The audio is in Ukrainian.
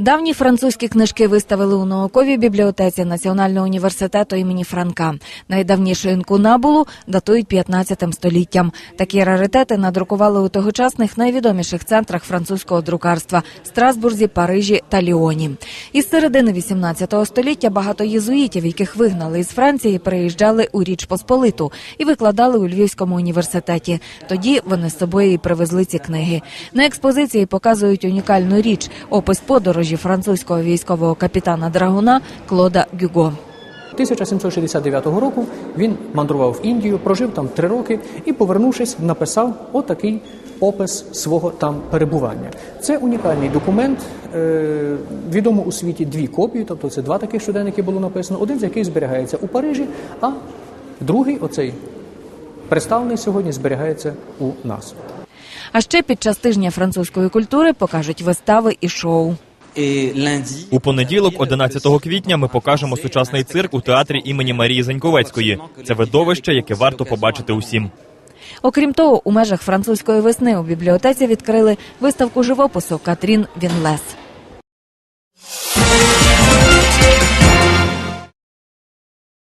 Давні французькі книжки виставили у науковій бібліотеці Національного університету імені Франка. Найдавнішу інкунабулу датують 15 століттям. Такі раритети надрукували у тогочасних найвідоміших центрах французького друкарства Страсбурзі, Парижі та Ліоні. Із середини 18 століття багато єзуїтів, яких вигнали із Франції, переїжджали у Річ Посполиту і викладали у Львівському університеті. Тоді вони з собою і привезли ці книги. На експозиції показують унікальну річ опис подорожі французького військового капітана Драгуна Клода Гюго. 1769 року він мандрував в Індію, прожив там три роки і, повернувшись, написав отакий опис свого там перебування. Це унікальний документ. Е, відомо у світі дві копії, тобто це два таких щоденники було написано. Один з яких зберігається у Парижі, а другий, оцей представлений сьогодні, зберігається у нас. А ще під час тижня французької культури покажуть вистави і шоу. У понеділок, 11 квітня, ми покажемо сучасний цирк у театрі імені Марії Заньковецької. Це видовище, яке варто побачити усім. Окрім того, у межах французької весни у бібліотеці відкрили виставку живопису Катрін Вінлес.